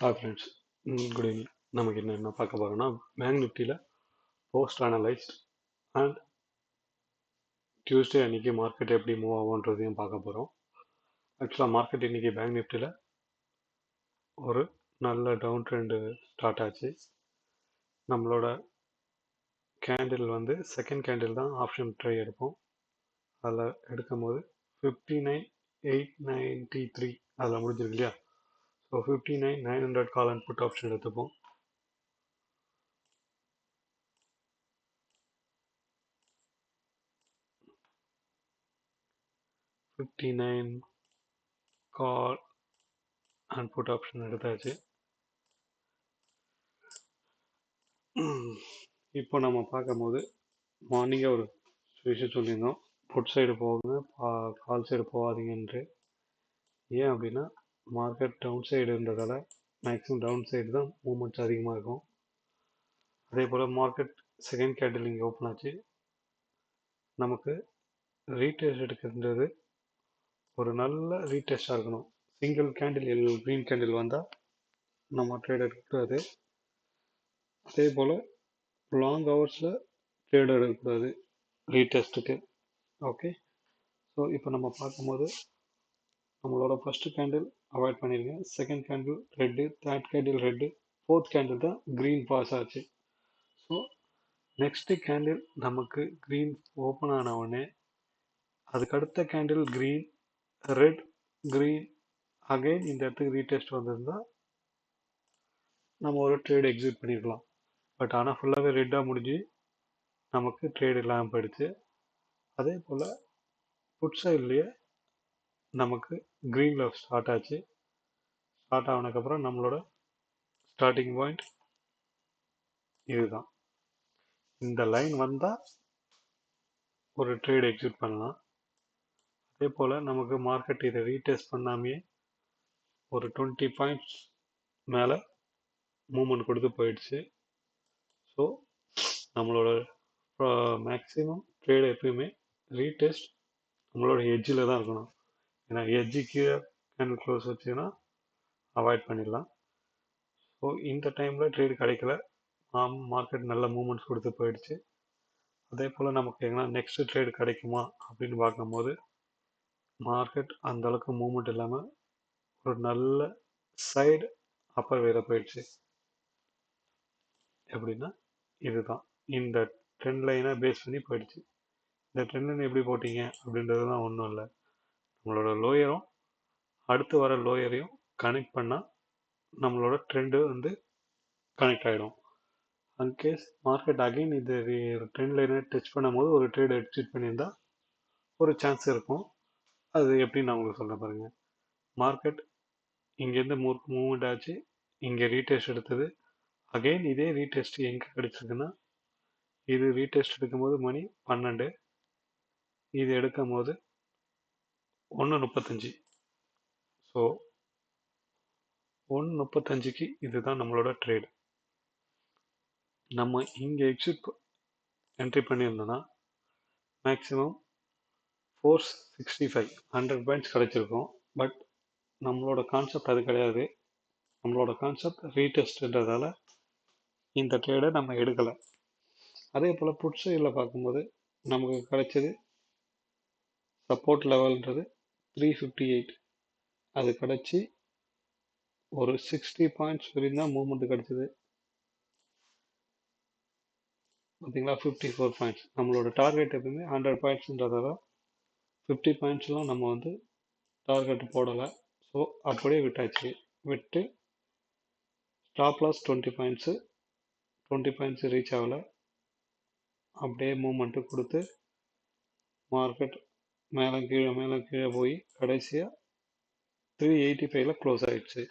Hi friends good evening நமக்கு என்ன என்ன பார்க்க போகிறோம்னா பேங்க் நிஃப்டியில் போஸ்ட் அனலைஸ்ட் அண்ட் டியூஸ்டே அன்றைக்கி மார்க்கெட் எப்படி மூவ் ஆகுன்றதையும் பார்க்க போகிறோம் ஆக்சுவலாக மார்க்கெட் இன்றைக்கி பேங்க் நிஃப்டியில் ஒரு நல்ல டவுன் ட்ரெண்டு ஸ்டார்ட் ஆச்சு. நம்மளோட கேண்டில் வந்து செகண்ட் கேண்டில் தான் ஆப்ஷன் ட்ரை எடுப்போம். அதில் எடுக்கும் போது fifty nine eight ninety three அதில் முடிஞ்சிருக்கு இல்லையா? So fifty nine nine hundred call and put option எடுத்துப்போம். Fifty nine call and put option எடுத்தாச்சு. இப்போ நம்ம பார்க்கும்போது மார்னிங்கே ஒரு விஷயம் சொல்லியிருந்தோம். புட் சைடு போகுங்க கால் சைடு போகாதீங்கன்ட்டு ஏன் அப்படின்னா மார்க்கெட் டவுன் சைடுன்றதால மேக்ஸிமம் டவுன் சைடு தான் மூமெண்ட்ஸ் அதிகமாக இருக்கும் அதே போல் மார்க்கெட் செகண்ட் கேண்டில் இங்கே ஓப்பன் ஆச்சு. நமக்கு ரீடெஸ்ட் எடுக்கிறது ஒரு நல்ல ரீடெஸ்டாக இருக்கணும். சிங்கிள் கேண்டில் க்ரீன் கேண்டில் வந்தால் நம்ம ட்ரேட் எடுக்கக்கூடாது அதே போல் லாங் ஹவர்ஸில் ட்ரேட் எடுக்கக்கூடாது ரீடெஸ்ட்டுக்கு ஓகே ஸோ இப்போ நம்ம பார்க்கும்போது நம்மளோட ஃபஸ்ட்டு கேண்டில் அவாய்ட் பண்ணிடுங்க second candle red third candle red fourth candle தான் க்ரீன் பாஸ் ஆச்சு. ஸோ நெக்ஸ்ட்டு கேண்டில் நமக்கு க்ரீன் ஓப்பன் ஆன உடனே அதுக்கடுத்த candle green red green again இந்த இடத்துக்கு ரீடெஸ்ட் வந்திருந்தால் நம்ம ஒரு ட்ரேட் எக்ஸிட் பண்ணியிருக்கலாம் பட் ஆனால் ஃபுல்லாகவே ரெட்டாக முடிஞ்சு நமக்கு ட்ரேட் இல்லாமல் போயிடுச்சு. அதே போல் புட் சைட்லேயே நமக்கு க்ரீன் க்ரீனில் ஸ்டார்ட் ஆச்சு. ஸ்டார்ட் ஆனதுக்கப்புறம் நம்மளோட ஸ்டார்டிங் பாயிண்ட் இதுதான். இந்த லைன் வந்தால் ஒரு ட்ரேட் எக்ஸிட் பண்ணலாம். அதே போல் நமக்கு மார்க்கெட் இதை ரீடெஸ்ட் பண்ணாமையே ஒரு டுவெண்ட்டி பாயிண்ட்ஸ் மேலே மூமெண்ட் கொடுத்து போயிடுச்சு. ஸோ நம்மளோட மேக்ஸிமம் ட்ரேட் எப்பயுமே ரீடெஸ்ட் நம்மளோட எட்ஜில் தான் இருக்கணும். ஏன்னா எட்ஜி கீழே கேண்டில் க்ளோஸ் வச்சுன்னா அவாய்ட் பண்ணிடலாம். ஸோ இந்த டைமில் ட்ரேடு கிடைக்கல. மார்க்கெட் நல்ல மூமெண்ட்ஸ் கொடுத்து போயிடுச்சு. அதே போல் நமக்கு எங்கன்னா நெக்ஸ்ட் ட்ரேடு கிடைக்குமா அப்படின்னு பார்க்கும்போது மார்க்கெட் அந்த அளவுக்கு மூமெண்ட் இல்லாமல் ஒரு நல்ல சைடு அப்பர் வேற போயிடுச்சு. எப்படின்னா இதுதான். இந்த ட்ரெண்ட் லைனை பேஸ் பண்ணி போயிடுச்சு. இந்த ட்ரெண்ட் லைன் எப்படி போட்டீங்க அப்படின்றது தான் ஒன்றும் இல்லை. நம்மளோட லோயரும் அடுத்து வர லோயரையும் கனெக்ட் பண்ணால் நம்மளோட ட்ரெண்டு வந்து கனெக்ட் ஆகிடும் அன்கேஸ் மார்க்கெட் அகைன் இது ட்ரெண்ட் லைனை டச் பண்ணும்போது ஒரு ட்ரேட் எக்ஸிட் பண்ணியிருந்தா ஒரு சான்ஸ் இருக்கும். அது எப்படின்னு நான் உங்களுக்கு சொல்ல பாருங்க. மார்க்கெட் இங்கேருந்து மூ மூவ்மெண்ட் ஆச்சு. இங்கே ரீடெஸ்ட் எடுத்தது. அகைன் இதே ரீடெஸ்ட் எங்கே கிடச்சிருக்குன்னா இது ரீடெஸ்ட் எடுக்கும்போது மணி பன்னெண்டு. இது எடுக்கும் போது ஒன்று முப்பத்தஞ்சு. ஸோ ஒன்று முப்பத்தஞ்சுக்கு இதுதான் நம்மளோட ட்ரேடு நம்ம இங்கே exit entry பண்ணியிருந்தோன்னா maximum four sixty five hundred points கிடச்சிருக்கும். பட் நம்மளோட கான்செப்ட் அது கிடையாது. நம்மளோட கான்செப்ட் ரீடெஸ்ட்ன்றதால இந்த ட்ரேடை நம்ம எடுக்கலை. அதே போல் புட் சைடில் பார்க்கும்போது நமக்கு கிடைச்சது சப்போர்ட் லெவல்ன்றது த்ரீ ஃபிஃப்டி எயிட் அது கிடச்சி ஒரு சிக்ஸ்டி பாயிண்ட்ஸ் வரையும் தான் மூமெண்ட் கிடச்சிது. பார்த்தீங்களா ஃபிஃப்டி ஃபோர் பாயிண்ட்ஸ் நம்மளோட டார்கெட் எப்பவுமே ஹண்ட்ரட் பாயிண்ட்ஸுன்றதால ஃபிஃப்டி பாயிண்ட்ஸ்லாம் நம்ம வந்து டார்கெட் போடலை. ஸோ அப்படியே விட்டாச்சு. விட்டு stop loss twenty points twenty points reach ஆகலை. அப்படியே மூமெண்ட்டு கொடுத்து மார்க்கெட் மேலே கீழே மேலே கீழே போய் கடைசியாக த்ரீ எயிட்டி ஃபைவ்ல க்ளோஸ் ஆகிடுச்சு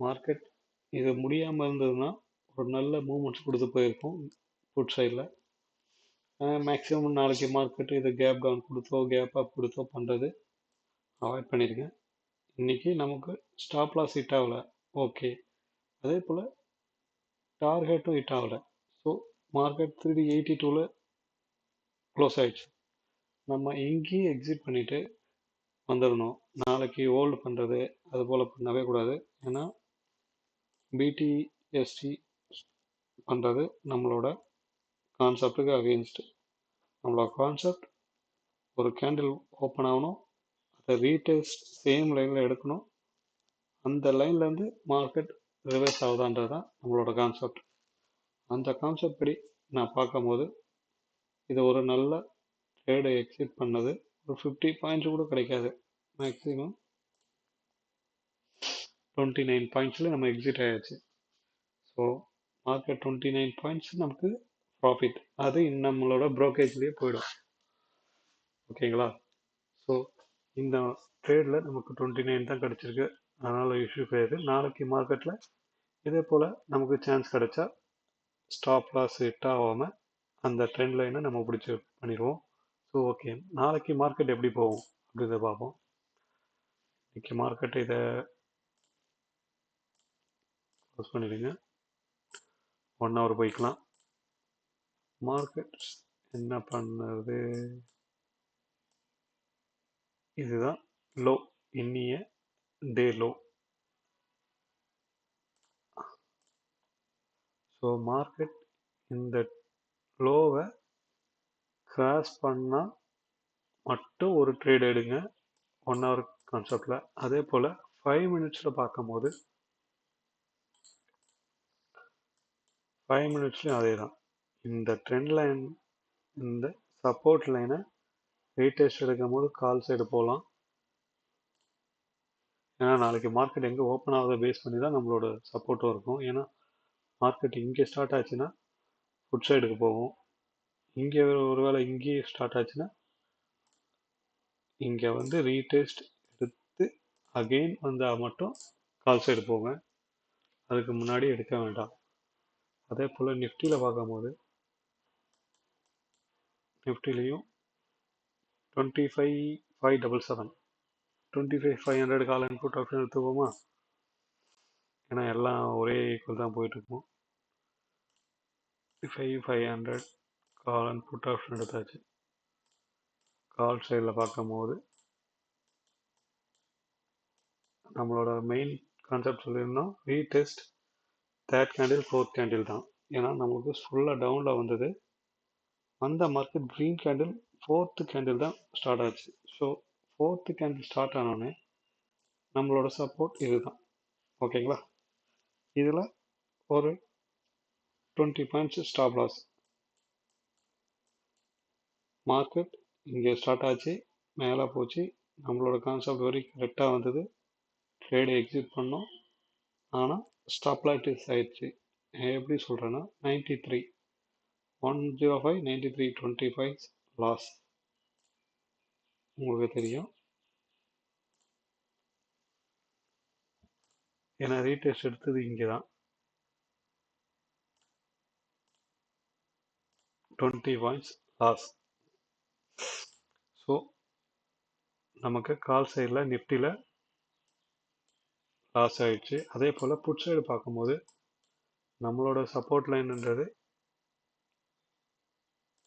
மார்க்கெட் இது முடியாமல் இருந்ததுன்னா ஒரு நல்ல மூமெண்ட்ஸ் கொடுத்து போயிருக்கோம் ஃபுட் சைடில் மேக்ஸிமம் நாளைக்கு மார்க்கெட் இது கேப் டவுன் கொடுத்தோ கேப் அப் கொடுத்தோ பண்ணுறது அவாய்ட் பண்ணியிருக்கேன் இன்றைக்கி நமக்கு ஸ்டாப் லாஸ் ஹிட் ஆகலை. ஓகே அதே போல் டார்கெட்டும் ஹிட் ஆகலை. ஸோ மார்க்கெட் த்ரீ எயிட்டி டூவில் க்ளோஸ் ஆகிடுச்சு நம்ம இங்கேயே எக்ஸிட் பண்ணிவிட்டு வந்துடணும். நாளைக்கு ஹோல்டு பண்ணுறது அது போல் பண்ணவே கூடாது. ஏன்னா பிடிஎஸ்டி பண்ணுறது நம்மளோட கான்செப்டுக்கு அகெயின்ஸ்ட் நம்மளோட கான்செப்ட் ஒரு கேண்டில் ஓப்பன் ஆகணும். அதை ரீடெஸ்ட் சேம் லைனில் எடுக்கணும். அந்த லைன்லேருந்து மார்க்கெட் ரிவர்ஸ் ஆகுதான்றது தான் நம்மளோட கான்செப்ட் அந்த கான்செப்ட் படி நான் பார்க்கும்போது இது ஒரு நல்ல ட்ரேடை எக்ஸிட் பண்ணது. ஒரு ஃபிஃப்டி பாயிண்ட்ஸ் கூட கிடைக்காது. மேக்ஸிமம் டுவெண்ட்டி நைன் பாயிண்ட்ஸில் நம்ம எக்ஸிட் ஆயாச்சு. So market twenty nine points நமக்கு ப்ராஃபிட் அது நம்மளோட ப்ரோக்கேஜ்லேயே போயிடும். ஓகேங்களா ஸோ இந்த ட்ரேடில் நமக்கு டுவெண்ட்டி நைன் தான் கிடச்சிருக்கு. அதனால் இஷ்யூ கிடையாது. நாளைக்கு மார்க்கெட்டில் இதே போல் நமக்கு சான்ஸ் கிடைச்சா ஸ்டாப் லாஸ் ஹிட் ஆகாமல் அந்த ட்ரெண்ட் லைனை நம்ம பிடிச்சி பண்ணிடுவோம். ஸோ ஓகே நாளைக்கு மார்க்கெட் எப்படி போகும்? அப்படின்றத பார்ப்போம். இன்னைக்கு மார்க்கெட் இதை க்ளோஸ் பண்ணிடுங்க. ஒன் ஹவர் போய்க்கலாம். மார்க்கெட் என்ன பண்ணுறது இதுதான் லோ இன்னிய டே லோ ஸோ மார்க்கெட் இந்த லோவை கிராஸ் பண்ணால் மட்டும் ஒரு ட்ரேட் எடுங்க. ஒன் ஹவர் கான்செப்டில் அதே போல் ஃபைவ் மினிட்ஸில் பார்க்கும்போது ஃபைவ் மினிட்ஸ்லையும் அதே தான் இந்த ட்ரெண்ட் லைன் இந்த சப்போர்ட் லைனை ரீடெஸ்ட் எடுக்கும் போது கால் சைடு போகலாம் ஏன்னா நாளைக்கு மார்க்கெட் எங்கே ஓப்பன் ஆகுதை பேஸ் பண்ணி தான் நம்மளோட சப்போர்ட்டும் இருக்கும். ஏன்னா மார்க்கெட் இங்கே ஸ்டார்ட் ஆச்சுன்னா ஃபுட் சைடுக்கு போகும். இங்கே ஒருவேளை இங்கேயே ஸ்டார்ட் ஆச்சுன்னா இங்கே வந்து ரீடெஸ்ட் எடுத்து அகெயின் வந்தால் மட்டும் கால் சைடு போங்க. அதுக்கு முன்னாடி எடுக்க வேண்டாம். அதே போல் நிஃப்டியில் பார்க்கும்போது நிஃப்டிலையும் twenty five five double seven twenty five five hundred call input option எடுத்துப்போமா? ஏன்னா எல்லாம் ஒரே ஈக்குவல் தான் போயிட்டுருக்கோம் five five hundred call and put option எடுத்தாச்சு. கால் சைடில் பார்க்கும்போது நம்மளோட மெயின் கான்செப்ட் சொல்லியிருந்தோம் retest third candle fourth candle தான். ஏன்னா நமக்கு ஃபுல்லாக டவுனில் வந்தது. அந்த market green candle fourth candle தான் ஸ்டார்ட் ஆச்சு. ஸோ ஃபோர்த்து கேண்டில் ஸ்டார்ட் ஆனோடனே நம்மளோட சப்போர்ட் இதுதான். ஓகேங்களா இதில் ஒரு twenty points stop loss market இங்கே ஸ்டார்ட் ஆச்சு. மேலே போச்சு. நம்மளோட கான்செப்ட் வரைக்கும் கரெக்டாக வந்தது. ட்ரேடு எக்ஸிட் பண்ணோம். ஆனால் ஸ்டாப் லாட்டிஸ் ஆயிடுச்சு. எப்படி சொல்கிறேன்னா ninety three one zero five ninety three twenty five loss உங்களுக்கு தெரியும். ஏன்னா ரீடெஸ்ட் எடுத்தது இங்கே தான் டுவெண்ட்டி பாயிண்ட்ஸ் லாஸ் ஸோ நமக்கு கால் சைடில் நிஃப்டியில் லாஸ் ஆகிடுச்சு அதே போல் புட் சைடு பார்க்கும்போது நம்மளோட சப்போர்ட் லைன்ன்றது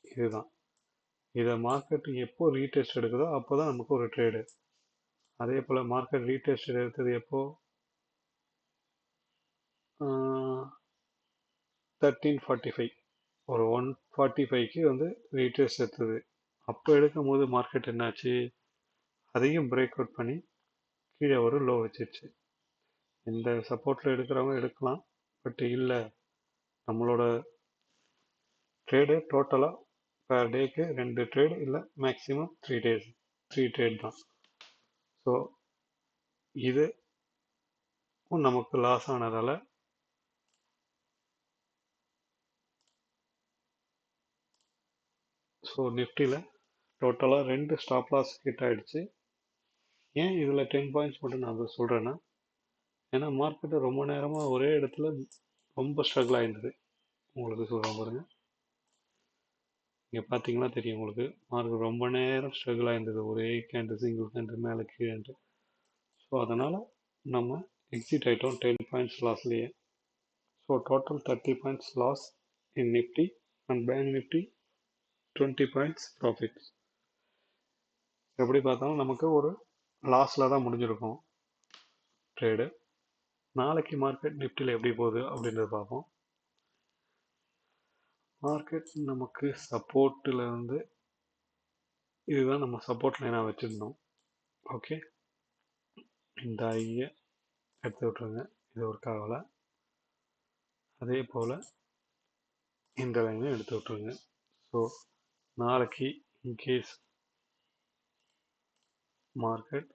இதுதான். இதை மார்க்கெட் எப்போ ரீடெஸ்ட் எடுக்குதோ அப்போ தான் நமக்கு ஒரு ட்ரேடு அதே போல் மார்க்கெட் ரீடெஸ்ட் எடுத்தது எப்போ? தேர்ட்டீன் ஃபார்ட்டி ஃபைவ் ஒரு ஒன் ஃபார்ட்டி ஃபைவ்க்கு வந்து ரீடெஸ்ட் எடுத்தது. அப்போ எடுக்கும் போது மார்க்கெட் என்னாச்சு? அதையும் பிரேக் அவுட் பண்ணி கீழே ஒரு லோ வச்சிருச்சு. இந்த சப்போர்ட்டில் எடுக்கிறவங்க எடுக்கலாம். பட் இல்லை நம்மளோட ட்ரேடு டோட்டலாக பர் டேக்கு ரெண்டு ட்ரேடு இல்லை maximum three days three trade தான். ஸோ இது நமக்கு லாஸ் ஆனதால் ஸோ நிஃப்டியில் டோட்டலாக ரெண்டு ஸ்டாப் லாஸ் ஹிட் ஆகிடுச்சு ஏன் இதில் டென் பாயிண்ட்ஸ் மட்டும் நான் அதை சொல்கிறேன்னா ஏன்னா மார்க்கெட்டு ரொம்ப நேரமாக ஒரே இடத்துல ரொம்ப ஸ்ட்ரகிள் ஆகிருந்தது உங்களுக்கு சொல்கிறேன் பாருங்கள் இங்கே பார்த்தீங்கன்னா தெரியும் உங்களுக்கு மார்க்கெட் ரொம்ப நேரம் ஸ்ட்ரகிள் ஆகிருந்தது ஒரே கேண்டு சிங்கிள் கேண்டு மேலே கீழேன்ட்டு ஸோ அதனால் நம்ம எக்ஸிட் ஆகிட்டோம் ten points லாஸ்லேயே so total thirty points loss in nifty and bank nifty twenty points profit எப்படி பார்த்தாலும் நமக்கு ஒரு லாஸில் தான் முடிஞ்சிருக்கும். ட்ரேடு நாளைக்கு மார்க்கெட் நிஃப்டியில் எப்படி போகுது அப்படின்றத பார்ப்போம். மார்க்கெட் நமக்கு சப்போர்ட்டில் இருந்து இதுதான் நம்ம சப்போர்ட் லைனாக வச்சுருந்தோம். ஓகே இந்த ஐயை எடுத்து விட்ருங்க இது ஒர்க் ஆகலை அதே போல் இந்த லைனை எடுத்து விட்ருங்க ஸோ நாளைக்கு இன்கேஸ் மார்க்கெட்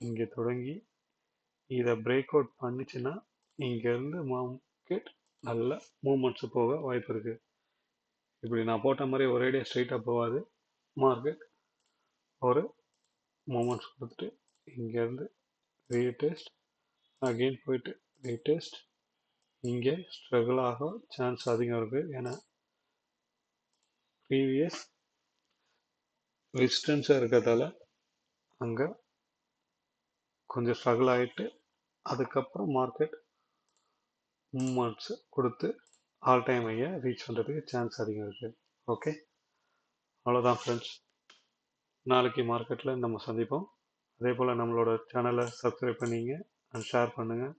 இங்கே தொடங்கி இதை பிரேக் அவுட் பண்ணிச்சுன்னா இங்கேருந்து மார்க்கெட் நல்ல மூமெண்ட்ஸ் போக வாய்ப்பு இருக்குது இப்படி நான் போட்ட மாதிரி ஒரேடியாக ஸ்ட்ரைட்டாக போகாது. மார்க்கெட் ஒரு மூமெண்ட்ஸ் கொடுத்துட்டு இங்கேருந்து ரீடெஸ்ட் அகெயின் போயிட்டு ரீடெஸ்ட் இங்கே ஸ்ட்ரகிள் ஆக சான்ஸ் அதிகம் இருக்குது ஏன்னா ப்ரீவியஸ் ரெசிஸ்டன்ஸாக இருக்கிறதால அங்கே கொஞ்சம் ஸ்ட்ரகிள் ஆகிட்டு அதுக்கப்புறம் மார்க்கெட் மூமெண்ட்ஸ் கொடுத்து ஆல் டைம் ஐயை ரீச் பண்ணுறதுக்கு சான்ஸ் அதிகம் இருக்குது ஓகே அவ்வளோதான் ஃப்ரெண்ட்ஸ் நாளைக்கு மார்க்கெட்டில் நம்ம சந்திப்போம். அதே போல் நம்மளோட சேனலை சப்ஸ்கிரைப் பண்ணிங்க அண்ட் ஷேர் பண்ணுங்கள்